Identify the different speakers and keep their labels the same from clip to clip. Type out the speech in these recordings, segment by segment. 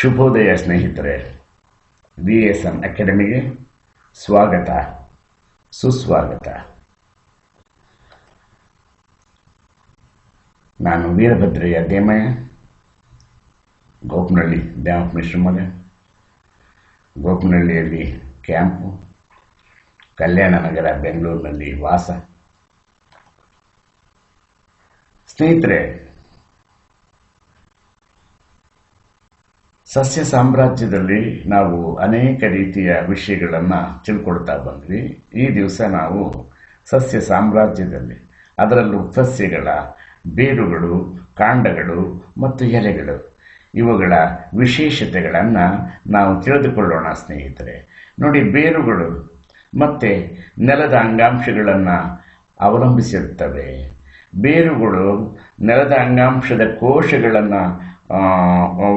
Speaker 1: ಶುಭೋದಯ ಸ್ನೇಹಿತರೆ V S N ಅಕಾಡೆಮಿಗೆ ಸ್ವಾಗತ, ಸುಸ್ವಾಗತ. ನಾನು ವೀರಭದ್ರಯ್ಯ ದೇಮಯ್ಯ, ಗೋಪನಹಳ್ಳಿ ದ್ಯಾಮಪ್ಪ ಮಿಶ್ರ ಮಗ ಗೋಪನಹಳ್ಳಿಯಲ್ಲಿ ಕ್ಯಾಂಪು, ಕಲ್ಯಾಣ ನಗರ ಬೆಂಗಳೂರಿನಲ್ಲಿ ವಾಸ. ಸ್ನೇಹಿತರೆ ಸಸ್ಯ ಸಾಮ್ರಾಜ್ಯದಲ್ಲಿ ನಾವು ಅನೇಕ ರೀತಿಯ ವಿಷಯಗಳನ್ನು ತಿಳ್ಕೊಳ್ತಾ ಬಂದ್ವಿ. ಈ ದಿವಸ ನಾವು ಸಸ್ಯ ಸಾಮ್ರಾಜ್ಯದಲ್ಲಿ ಅದರಲ್ಲೂ ಸಸ್ಯಗಳ ಬೇರುಗಳು, ಕಾಂಡಗಳು ಮತ್ತು ಎಲೆಗಳು ಇವುಗಳ ವಿಶೇಷತೆಗಳನ್ನು ನಾವು ತಿಳಿದುಕೊಳ್ಳೋಣ ಸ್ನೇಹಿತರೆ. ನೋಡಿ, ಬೇರುಗಳು ಮತ್ತು ನೆಲದ ಅಂಗಾಂಶಗಳನ್ನು ಅವಲಂಬಿಸಿರುತ್ತವೆ. ಬೇರುಗಳು ನೆಲದ ಅಂಗಾಂಶದ ಕೋಶಗಳನ್ನು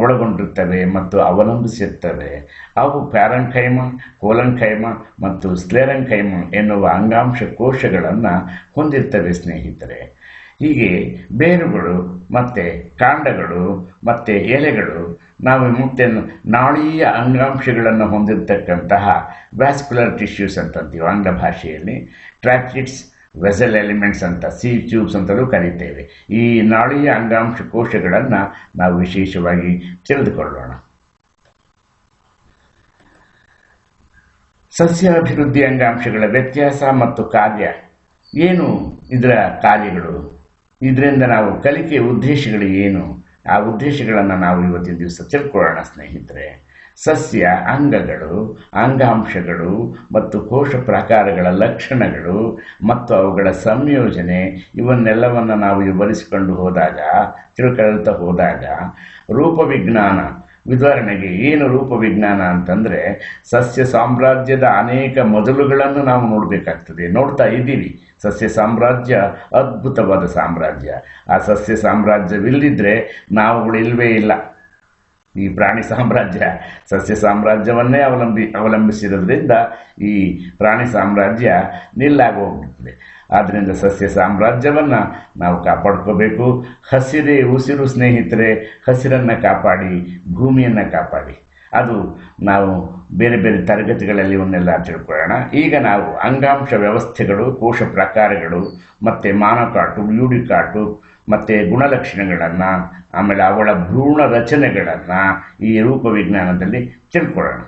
Speaker 1: ಒಳಗೊಂಡಿರ್ತವೆ ಮತ್ತು ಅವಲಂಬಿಸಿರ್ತವೆ. ಅವು ಪ್ಯಾರಂಕೈಮ ಕೋಲಂಕೈಮ ಮತ್ತು ಸ್ಲೇರಂಕೈಮ ಎನ್ನುವ ಅಂಗಾಂಶ ಕೋಶಗಳನ್ನು ಹೊಂದಿರ್ತವೆ ಸ್ನೇಹಿತರೆ. ಹೀಗೆ ಬೇರುಗಳು ಮತ್ತು ಕಾಂಡಗಳು ಮತ್ತು ಎಲೆಗಳು ನಾವು ಮತ್ತೆ ನಾಳೀಯ ಅಂಗಾಂಶಗಳನ್ನು ಹೊಂದಿರತಕ್ಕಂತಹ ವ್ಯಾಸ್ಕ್ಯುಲರ್ ಟಿಶ್ಯೂಸ್ ಅಂತಂತೀವಿ ಆಂಗ್ಲ ಭಾಷೆಯಲ್ಲಿ. ಟ್ರ್ಯಾಕ್ಟಿಟ್ಸ್ ವೆಸಲ್ ಎಲಿಮೆಂಟ್ಸ್ ಅಂತ ಸಿ ಟ್ಯೂಬ್ಸ್ ಅಂತಲೂ ಕರೀತೇವೆ. ಈ ನಾಳೀಯ ಅಂಗಾಂಶ ಕೋಶಗಳನ್ನು ನಾವು ವಿಶೇಷವಾಗಿ ತಿಳಿದುಕೊಳ್ಳೋಣ. ಸಸ್ಯ ಅಭಿವೃದ್ಧಿ ಅಂಗಾಂಶಗಳ ವ್ಯತ್ಯಾಸ ಮತ್ತು ಕಾರ್ಯ. ಏನು ಇದರ ಕಾರ್ಯಗಳು? ಇದರಿಂದ ನಾವು ಕಲಿಕೆಯ ಉದ್ದೇಶಗಳು ಏನು? ಆ ಉದ್ದೇಶಗಳನ್ನು ನಾವು ಇವತ್ತಿನ ದಿವಸ ತಿಳ್ಕೊಳ್ಳೋಣ ಸ್ನೇಹಿತರೆ. ಸಸ್ಯ, ಅಂಗಗಳು, ಅಂಗಾಂಶಗಳು ಮತ್ತು ಕೋಶ ಪ್ರಕಾರಗಳ ಲಕ್ಷಣಗಳು ಮತ್ತು ಅವುಗಳ ಸಂಯೋಜನೆ ಇವನ್ನೆಲ್ಲವನ್ನು ನಾವು ವಿವರಿಸಿಕೊಂಡು ಹೋದಾಗ, ತಿಳ್ಕೊಳ್ತಾ ಹೋದಾಗ ರೂಪವಿಜ್ಞಾನ ಉದಾಹರಣೆಗೆ ಏನು ರೂಪವಿಜ್ಞಾನ ಅಂತಂದರೆ ಸಸ್ಯ ಸಾಮ್ರಾಜ್ಯದ ಅನೇಕ ಮೊದಲುಗಳನ್ನು ನಾವು ನೋಡಬೇಕಾಗ್ತದೆ. ನೋಡ್ತಾ ಇದ್ದೀವಿ, ಸಸ್ಯ ಸಾಮ್ರಾಜ್ಯ ಅದ್ಭುತವಾದ ಸಾಮ್ರಾಜ್ಯ. ಆ ಸಸ್ಯ ಸಾಮ್ರಾಜ್ಯವಿಲ್ಲದಿದ್ದರೆ ನಾವುಗಳು ಇಲ್ಲವೇ ಇಲ್ಲ. ಈ ಪ್ರಾಣಿ ಸಾಮ್ರಾಜ್ಯ, ಸಸ್ಯ ಸಾಮ್ರಾಜ್ಯವನ್ನೇ ಅವಲಂಬಿ, ಅವಲಂಬಿಸಿರೋದ್ರಿಂದ ಈ ಪ್ರಾಣಿ ಸಾಮ್ರಾಜ್ಯ ನಿಲ್ಲಾಗಿ ಹೋಗ್ಬಿಡ್ತದೆ. ಆದ್ದರಿಂದ ಸಸ್ಯ ಸಾಮ್ರಾಜ್ಯವನ್ನು ನಾವು ಕಾಪಾಡ್ಕೋಬೇಕು. ಹಸಿರೇ ಉಸಿರು ಸ್ನೇಹಿತರೆ, ಹಸಿರನ್ನು ಕಾಪಾಡಿ, ಭೂಮಿಯನ್ನು ಕಾಪಾಡಿ. ಅದು ನಾವು ಬೇರೆ ಬೇರೆ ತರಗತಿಗಳಲ್ಲಿ ಇವನ್ನೆಲ್ಲ ತಿಳ್ಕೊಳ್ಳೋಣ. ಈಗ ನಾವು ಅಂಗಾಂಶ ವ್ಯವಸ್ಥೆಗಳು, ಕೋಶ ಪ್ರಕಾರಗಳು, ಮತ್ತು ಮಾನಕಾಟು ಯೂಡಿಕಾಟು ಮತ್ತು ಗುಣಲಕ್ಷಣಗಳನ್ನು, ಆಮೇಲೆ ಅವಳ ಭ್ರೂಣ ರಚನೆಗಳನ್ನು ಈ ರೂಪವಿಜ್ಞಾನದಲ್ಲಿ ತಿಳ್ಕೊಳ್ಳೋಣ.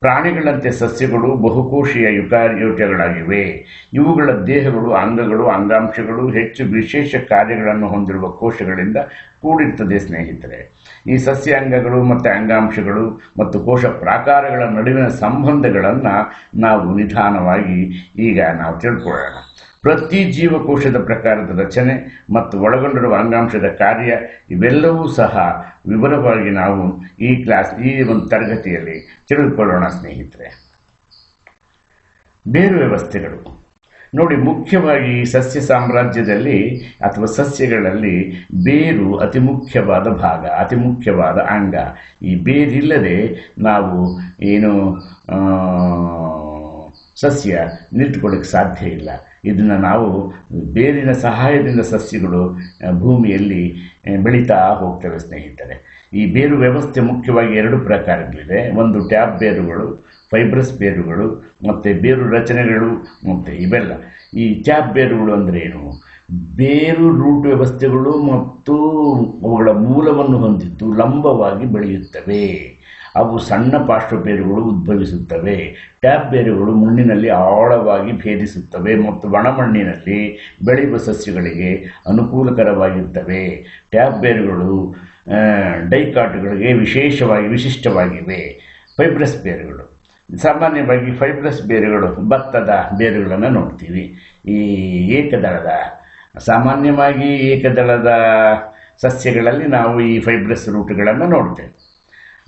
Speaker 1: ಪ್ರಾಣಿಗಳಂತೆ ಸಸ್ಯಗಳು ಬಹುಕೋಶೀಯ ಯುಕಾರ್ಯೋಟಗಳಾಗಿವೆ ಇವುಗಳ ದೇಹಗಳು, ಅಂಗಗಳು, ಅಂಗಾಂಶಗಳು ಹೆಚ್ಚು ವಿಶೇಷ ಕಾರ್ಯಗಳನ್ನು ಹೊಂದಿರುವ ಕೋಶಗಳಿಂದ ಕೂಡಿರ್ತದೆ, ಸ್ನೇಹಿತರೆ. ಈ ಸಸ್ಯ ಅಂಗಗಳು ಮತ್ತು ಅಂಗಾಂಶಗಳು ಮತ್ತು ಕೋಶ ಪ್ರಾಕಾರಗಳ ನಡುವಿನ ಸಂಬಂಧಗಳನ್ನು ನಾವು ನಿಧಾನವಾಗಿ ಈಗ ನಾವು ತಿಳ್ಕೊಳ್ಳೋಣ. ಪ್ರತಿ ಜೀವಕೋಶದ ಪ್ರಕಾರದ ರಚನೆ ಮತ್ತು ಒಳಗೊಂಡಿರುವ ಅಂಗಾಂಶದ ಕಾರ್ಯ ಇವೆಲ್ಲವೂ ಸಹ ವಿವರವಾಗಿ ನಾವು ಈ ಕ್ಲಾಸ್, ಈ ಒಂದು ತರಗತಿಯಲ್ಲಿ ತಿಳಿದುಕೊಳ್ಳೋಣ, ಸ್ನೇಹಿತರೆ. ಬೇರು ವ್ಯವಸ್ಥೆಗಳು. ನೋಡಿ, ಮುಖ್ಯವಾಗಿ ಸಸ್ಯ ಸಾಮ್ರಾಜ್ಯದಲ್ಲಿ ಅಥವಾ ಸಸ್ಯಗಳಲ್ಲಿ ಬೇರು ಅತಿ ಮುಖ್ಯವಾದ ಭಾಗ, ಅತಿ ಮುಖ್ಯವಾದ ಅಂಗ. ಈ ಬೇರಿಲ್ಲದೆ ನಾವು ಏನು ಸಸ್ಯ ನಿಂತುಕೊಳ್ಳಕ್ಕೆ ಸಾಧ್ಯ ಇಲ್ಲ. ಇದನ್ನು ನಾವು ಬೇರಿನ ಸಹಾಯದಿಂದ ಸಸ್ಯಗಳು ಭೂಮಿಯಲ್ಲಿ ಬೆಳೀತಾ ಹೋಗ್ತವೆ ಸ್ನೇಹಿತರೆ. ಈ ಬೇರು ವ್ಯವಸ್ಥೆ ಮುಖ್ಯವಾಗಿ ಎರಡು ಪ್ರಕಾರಗಳಿದೆ ಒಂದು ಟ್ಯಾಬ್ ಬೇರುಗಳು, ಫೈಬ್ರಸ್ ಬೇರುಗಳು, ಮತ್ತು ಬೇರು ರಚನೆಗಳು, ಮತ್ತು ಇವೆಲ್ಲ. ಈ ಟ್ಯಾಬ್ ಬೇರುಗಳು ಅಂದರೆ ಏನು? ಬೇರು ರೂಟ್ ವ್ಯವಸ್ಥೆಗಳು ಮತ್ತು ಅವುಗಳ ಮೂಲವನ್ನು ಹೊಂದಿದ್ದು ಲಂಬವಾಗಿ ಬೆಳೆಯುತ್ತವೆ. ಅವು ಸಣ್ಣ ಪಾರ್ಶ್ವಬೇರುಗಳು ಉದ್ಭವಿಸುತ್ತವೆ. ಟ್ಯಾಪ್ ಬೇರುಗಳು ಮಣ್ಣಿನಲ್ಲಿ ಆಳವಾಗಿ ಭೇದಿಸುತ್ತವೆ ಮತ್ತು ಒಣಮಣ್ಣಿನಲ್ಲಿ ಬೆಳೆಯುವ ಸಸ್ಯಗಳಿಗೆ ಅನುಕೂಲಕರವಾಗಿರುತ್ತವೆ. ಟ್ಯಾಪ್ ಬೇರುಗಳು ಡೈಕಾಟ್ಗಳಿಗೆ ವಿಶೇಷವಾಗಿ ವಿಶಿಷ್ಟವಾಗಿವೆ. ಫೈಬ್ರಸ್ ಬೇರುಗಳು. ಸಾಮಾನ್ಯವಾಗಿ ಫೈಬ್ರಸ್ ಬೇರುಗಳು, ಭತ್ತದ ಬೇರುಗಳನ್ನು ನೋಡ್ತೀವಿ. ಈ ಏಕದಳದ, ಸಾಮಾನ್ಯವಾಗಿ ಏಕದಳದ ಸಸ್ಯಗಳಲ್ಲಿ ನಾವು ಈ ಫೈಬ್ರಸ್ ರೂಟ್ಗಳನ್ನು ನೋಡ್ತೇವೆ.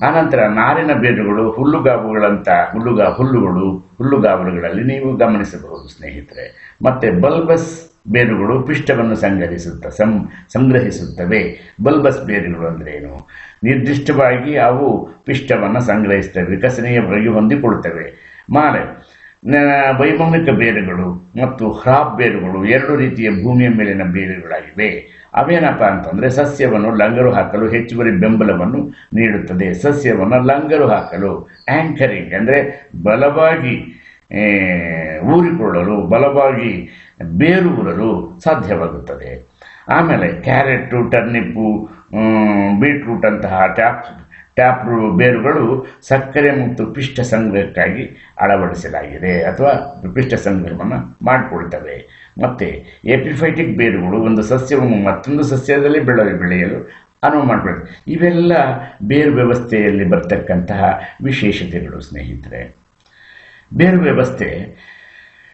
Speaker 1: ಆನಂತರ ನಾರಿನ ಬೇರುಗಳು ಹುಲ್ಲುಗಾವುಗಳಂಥ ಹುಲ್ಲುಗಾ, ಹುಲ್ಲುಗಳು, ಹುಲ್ಲುಗಾವಲುಗಳಲ್ಲಿ ನೀವು ಗಮನಿಸಬಹುದು, ಸ್ನೇಹಿತರೆ. ಮತ್ತು ಬಲ್ಬಸ್ ಬೇರುಗಳು ಪಿಷ್ಟವನ್ನು ಸಂಗ್ರಹಿಸುತ್ತ, ಸಂ, ಸಂಗ್ರಹಿಸುತ್ತವೆ. ಬಲ್ಬಸ್ ಬೇರುಗಳು ಏನು ನಿರ್ದಿಷ್ಟವಾಗಿ ಅವು ಪಿಷ್ಟವನ್ನು ಸಂಗ್ರಹಿಸ್ತವೆ ವಿಕಸನೀಯ ಹೊರಗೆ ಹೊಂದಿಕೊಳ್ಳುತ್ತವೆ ಮಾರೆ ವೈಮಾನಿಕ ಬೇರುಗಳು ಮತ್ತು ಹ್ರಾಪ್ ಬೇರುಗಳು ಎರಡು ರೀತಿಯ ಭೂಮಿಯ ಮೇಲಿನ ಬೇರುಗಳಾಗಿವೆ. ಅವೇನಪ್ಪ ಅಂತಂದರೆ ಸಸ್ಯವನ್ನು ಲಂಗರು ಹಾಕಲು ಹೆಚ್ಚುವರಿ ಬೆಂಬಲವನ್ನು ನೀಡುತ್ತದೆ. ಸಸ್ಯವನ್ನು ಲಂಗರು ಹಾಕಲು ಆ್ಯಂಕರಿಂಗ್ ಅಂದರೆ ಬಲವಾಗಿ ಊರಿಕೊಳ್ಳಲು, ಬಲವಾಗಿ ಬೇರೂರಲು ಸಾಧ್ಯವಾಗುತ್ತದೆ. ಆಮೇಲೆ ಕ್ಯಾರೆಟು, ಟರ್ನಿಪ್ಪು ಬೀಟ್ರೂಟ್ ಅಂತಹ ಟ್ಯಾಪ್ ಟ್ಯಾಪ್ ಬೇರುಗಳು ಸಕ್ಕರೆ ಮತ್ತು ಪಿಷ್ಟ ಸಂಗ್ರಹಕ್ಕಾಗಿ ಅಳವಡಿಸಲಾಗಿದೆ ಅಥವಾ ಪಿಷ್ಟ ಸಂಗ್ರಹವನ್ನು ಮಾಡಿಕೊಳ್ತವೆ. ಮತ್ತು ಎಪಿಫೈಟಿಕ್ ಬೇರುಗಳು ಒಂದು ಸಸ್ಯವನ್ನು ಮತ್ತೊಂದು ಸಸ್ಯದಲ್ಲಿ ಬೆಳೆ, ಬೆಳೆಯಲು ಅನುವು ಮಾಡಬೇಕು ಇವೆಲ್ಲ ಬೇರು ವ್ಯವಸ್ಥೆಯಲ್ಲಿ ಬರ್ತಕ್ಕಂತಹ ವಿಶೇಷತೆಗಳು ಸ್ನೇಹಿತರೆ. ಬೇರು ವ್ಯವಸ್ಥೆ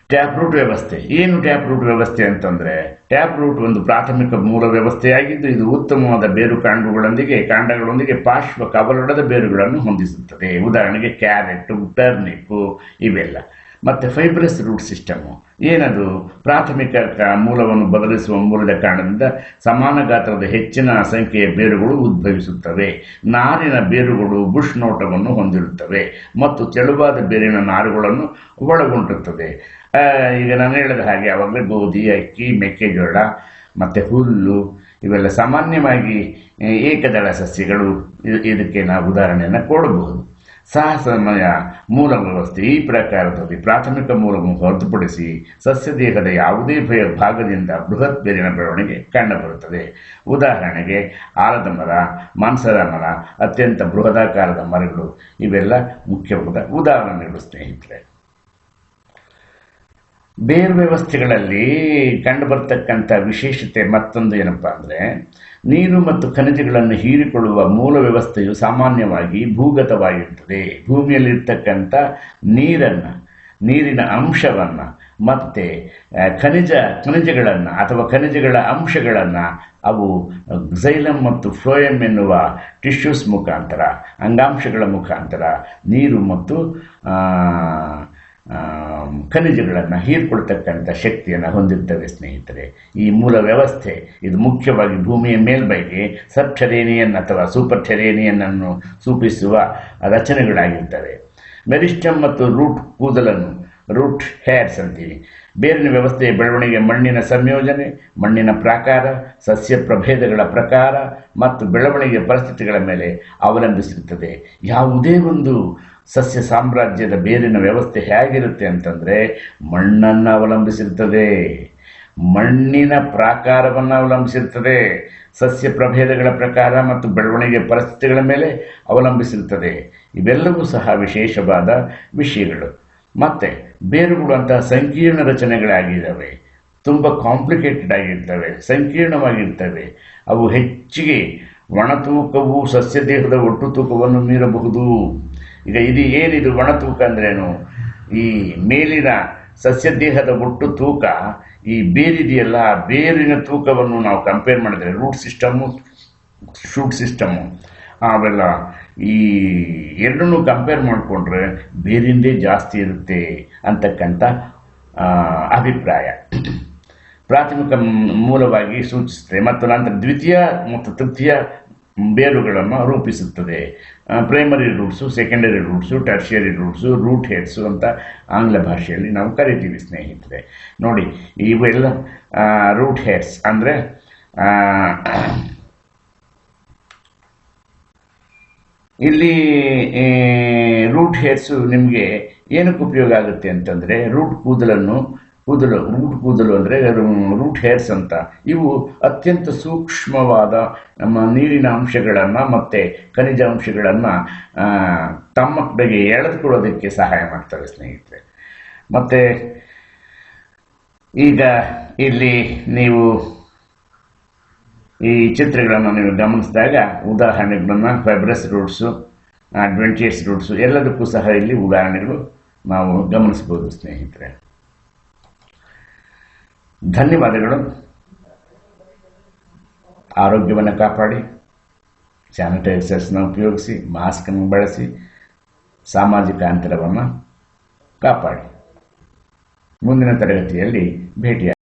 Speaker 1: ಟ್ಯಾಪ್ ರೂಟ್ ವ್ಯವಸ್ಥೆ. ಏನು ಟ್ಯಾಪ್ ರೂಟ್ ವ್ಯವಸ್ಥೆ ಅಂತಂದರೆ ಟ್ಯಾಪ್ ರೂಟ್ ಒಂದು ಪ್ರಾಥಮಿಕ ಮೂಲ ವ್ಯವಸ್ಥೆಯಾಗಿದ್ದು ಇದು ಉತ್ತಮವಾದ ಬೇರು ಕಾಂಡಗಳೊಂದಿಗೆ ಕಾಂಡಗಳೊಂದಿಗೆ ಪಾರ್ಶ್ವ ಕವಲೊಡೆದ ಬೇರುಗಳನ್ನು ಹೊಂದಿಸುತ್ತದೆ. ಉದಾಹರಣೆಗೆ ಕ್ಯಾರೆಟ್ ಟರ್ನಿಪ್ಪು ಇವೆಲ್ಲ. ಮತ್ತು ಫೈಬ್ರಸ್ ರೂಟ್ ಸಿಸ್ಟಮು. ಏನದು? ಪ್ರಾಥಮಿಕ ಮೂಲವನ್ನು ಬದಲಿಸುವ ಮೂಲದ ಕಾರಣದಿಂದ ಸಮಾನ ಗಾತ್ರದ ಹೆಚ್ಚಿನ ಸಂಖ್ಯೆಯ ಬೇರುಗಳು ಉದ್ಭವಿಸುತ್ತವೆ. ನಾರಿನ ಬೇರುಗಳು ಬುಷ್ ನೋಟವನ್ನು ಹೊಂದಿರುತ್ತವೆ ಮತ್ತು ತೆಳುವಾದ ಬೇರಿನ ನಾರುಗಳನ್ನು ಒಳಗೊಂಡಿರುತ್ತದೆ ಈಗ ನಾನು ಹೇಳಿದ ಹಾಗೆ ಅವಾಗಲೇ ಗೋಧಿ, ಅಕ್ಕಿ, ಮೆಕ್ಕೆಜೋಳ, ಮತ್ತು ಹುಲ್ಲು ಇವೆಲ್ಲ ಸಾಮಾನ್ಯವಾಗಿ ಏಕದಳ ಸಸ್ಯಗಳು. ಇದಕ್ಕೆ ನಾವು ಉದಾಹರಣೆಯನ್ನು ಕೊಡಬಹುದು. ಸಾಹಸಮಯ ಮೂಲ ವ್ಯವಸ್ಥೆ ಈ ಪ್ರಕಾರದಲ್ಲಿ ಪ್ರಾಥಮಿಕ ಮೂಲವನ್ನು ಹೊರತುಪಡಿಸಿ ಸಸ್ಯ ದೇಹದ ಯಾವುದೇ ಭಾಗದಿಂದ ಬೃಹತ್ ಬೇರಿನ ಬೆಳವಣಿಗೆ ಕಂಡುಬರುತ್ತದೆ. ಉದಾಹರಣೆಗೆ ಆಲದ ಮರ ಮಾಂಸದ ಮರ ಅತ್ಯಂತ ಬೃಹದಾಕಾರದ ಮರಗಳು, ಇವೆಲ್ಲ ಮುಖ್ಯವಾದ ಉದಾಹರಣೆಗಳು ಸ್ನೇಹಿತರೆ. ಬೇರು ವ್ಯವಸ್ಥೆಗಳಲ್ಲಿ ಕಂಡುಬರ್ತಕ್ಕಂಥ ವಿಶೇಷತೆ ಮತ್ತೊಂದು ಏನಪ್ಪ ಅಂದರೆ, ನೀರು ಮತ್ತು ಖನಿಜಗಳನ್ನು ಹೀರಿಕೊಳ್ಳುವ ಮೂಲ ವ್ಯವಸ್ಥೆಯು ಸಾಮಾನ್ಯವಾಗಿ ಭೂಗತವಾಗಿರ್ತದೆ ಭೂಮಿಯಲ್ಲಿರ್ತಕ್ಕಂಥ ನೀರನ್ನು, ನೀರಿನ ಅಂಶವನ್ನು ಮತ್ತು ಖನಿಜ, ಖನಿಜಗಳನ್ನು ಅಥವಾ ಖನಿಜಗಳ ಅಂಶಗಳನ್ನು ಅವು ಝೈಲಮ್ ಮತ್ತು ಫ್ಲೋಯಮ್ ಎನ್ನುವ ಟಿಶ್ಯೂಸ್ ಮುಖಾಂತರ, ಅಂಗಾಂಶಗಳ ಮುಖಾಂತರ ನೀರು ಮತ್ತು ಖನಿಜಗಳನ್ನು ಹೀರ್ಕೊಳ್ತಕ್ಕಂಥ ಶಕ್ತಿಯನ್ನು ಹೊಂದಿರ್ತವೆ ಸ್ನೇಹಿತರೆ. ಈ ಮೂಲ ವ್ಯವಸ್ಥೆ, ಇದು ಮುಖ್ಯವಾಗಿ ಭೂಮಿಯ ಮೇಲ್ಮೈಗೆ ಸಬ್ ಟೆರೇನಿಯನ್ ಅಥವಾ ಸೂಪರ್ ಟೆರೇನಿಯನ್ ಅನ್ನು ಸೂಪಿಸುವ ರಚನೆಗಳಾಗಿರ್ತವೆ. ಮೆರಿಸ್ಟಮ್ ಮತ್ತು ರೂಟ್ ಕೂದಲನ್ನು, ರೂಟ್ ಹೇರ್ಸ್ ಅಂತೀವಿ. ಬೇರಿನ ವ್ಯವಸ್ಥೆಯ ಬೆಳವಣಿಗೆ, ಮಣ್ಣಿನ ಸಂಯೋಜನೆ, ಮಣ್ಣಿನ ಪ್ರಾಕಾರ, ಸಸ್ಯ ಪ್ರಭೇದಗಳ ಪ್ರಕಾರ ಮತ್ತು ಬೆಳವಣಿಗೆ ಪರಿಸ್ಥಿತಿಗಳ ಮೇಲೆ ಅವಲಂಬಿಸಿರುತ್ತದೆ. ಯಾವುದೇ ಒಂದು ಸಸ್ಯ ಸಾಮ್ರಾಜ್ಯದ ಬೇರಿನ ವ್ಯವಸ್ಥೆ ಹೇಗಿರುತ್ತೆ ಅಂತಂದರೆ ಮಣ್ಣನ್ನು ಅವಲಂಬಿಸಿರ್ತದೆ ಮಣ್ಣಿನ ಪ್ರಾಕಾರವನ್ನು ಅವಲಂಬಿಸಿರ್ತದೆ ಸಸ್ಯ ಪ್ರಭೇದಗಳ ಪ್ರಕಾರ ಮತ್ತು ಬೆಳವಣಿಗೆ ಪರಿಸ್ಥಿತಿಗಳ ಮೇಲೆ ಅವಲಂಬಿಸಿರುತ್ತದೆ. ಇವೆಲ್ಲವೂ ಸಹ ವಿಶೇಷವಾದ ವಿಷಯಗಳು. ಮತ್ತು ಬೇರುಗಳು ಅಂತಹ ಸಂಕೀರ್ಣ ರಚನೆಗಳಾಗಿದ್ದಾವೆ. ತುಂಬ ಕಾಂಪ್ಲಿಕೇಟೆಡ್ ಆಗಿರ್ತವೆ, ಸಂಕೀರ್ಣವಾಗಿರ್ತವೆ. ಅವು ಹೆಚ್ಚಿಗೆ ಒಣ ತೂಕವು ಸಸ್ಯ ದೇಹದ ಒಟ್ಟು ತೂಕವನ್ನು ಮೀರಬಹುದು. ಈಗ ಇದು ಏನಿದು ಒಣ ತೂಕ ಅಂದ್ರೇನು? ಈ ಮೇಲಿನ ಸಸ್ಯ ದೇಹದ ಒಟ್ಟು ತೂಕ, ಈ ಬೇರಿದೆಯಲ್ಲ ಬೇರಿನ ತೂಕವನ್ನು ನಾವು ಕಂಪೇರ್ ಮಾಡಿದ್ರೆ ರೂಟ್ ಸಿಸ್ಟಮು ಶೂಟ್ ಸಿಸ್ಟಮ್ಮು ಆಮೇಲೆ ಈ ಎರಡನ್ನೂ ಕಂಪೇರ್ ಮಾಡಿಕೊಂಡ್ರೆ ಬೇರಿಂದೇ ಜಾಸ್ತಿ ಇರುತ್ತೆ ಅಂತಕ್ಕಂಥ ಅಭಿಪ್ರಾಯ. ಪ್ರಾಥಮಿಕ ಮೂಲವಾಗಿ ಸೂಚಿಸುತ್ತೆ. ಮತ್ತು ನಂತರ ದ್ವಿತೀಯ ಮತ್ತು ತೃತೀಯ ಬೇರುಗಳನ್ನು ರೂಪಿಸುತ್ತದೆ. Primary roots secondary roots tertiary roots root heads ಅಂತ ಆಂಗ್ಲ ಭಾಷೆಯಲ್ಲಿ ನಾವು ಕರಿತೀವಿ ಸ್ನೇಹಿತರೆ. ನೋಡಿ, ಇವೆಲ್ಲ ರೂಟ್ ಹೆಡ್ಸ್ ಅಂದರೆ ಇಲ್ಲಿ ರೂಟ್ ಹೇರ್ಸು ನಿಮಗೆ ಏನಕ್ಕೆ ಉಪಯೋಗ ಆಗುತ್ತೆ ಅಂತಂದರೆ ರೂಟ್ ಕೂದಲನ್ನು ಕೂದಲು ರೂಟ್ ಕೂದಲು ಅಂದರೆ ರೂಟ್ ಹೇರ್ಸ್ ಅಂತ. ಇವು ಅತ್ಯಂತ ಸೂಕ್ಷ್ಮವಾದ ನಮ್ಮ ನೀರಿನ ಅಂಶಗಳನ್ನು ಮತ್ತು ಖನಿಜ ಅಂಶಗಳನ್ನು ತಮ್ಮ ಕಡೆಗೆ ಎಳೆದುಕೊಳ್ಳೋದಕ್ಕೆ ಸಹಾಯ ಮಾಡ್ತವೆ ಸ್ನೇಹಿತರೆ. ಮತ್ತು ಈಗ ಇಲ್ಲಿ ನೀವು ಈ ಚಿತ್ರಗಳನ್ನು ನೀವು ಗಮನಿಸಿದಾಗ ಉದಾಹರಣೆಗಳನ್ನು ಫೈಬ್ರಸ್ ರೂಟ್ಸು ಅಡ್ವೆಂಚರ್ಸ್ ರೂಟ್ಸು ಎಲ್ಲದಕ್ಕೂ ಸಹ ಇಲ್ಲಿ ಉದಾಹರಣೆಗಳು ನಾವು ಗಮನಿಸ್ಬೋದು ಸ್ನೇಹಿತರೆ. ಧನ್ಯವಾದಗಳು. ಆರೋಗ್ಯವನ್ನು ಕಾಪಾಡಿ ಸ್ಯಾನಿಟೈಸರ್ಸ್ನ ಉಪಯೋಗಿಸಿ ಮಾಸ್ಕನ್ನು ಬಳಸಿ ಸಾಮಾಜಿಕ ಅಂತರವನ್ನು ಕಾಪಾಡಿ. ಮುಂದಿನ ತರಗತಿಯಲ್ಲಿ ಭೇಟಿಯಾಗಿ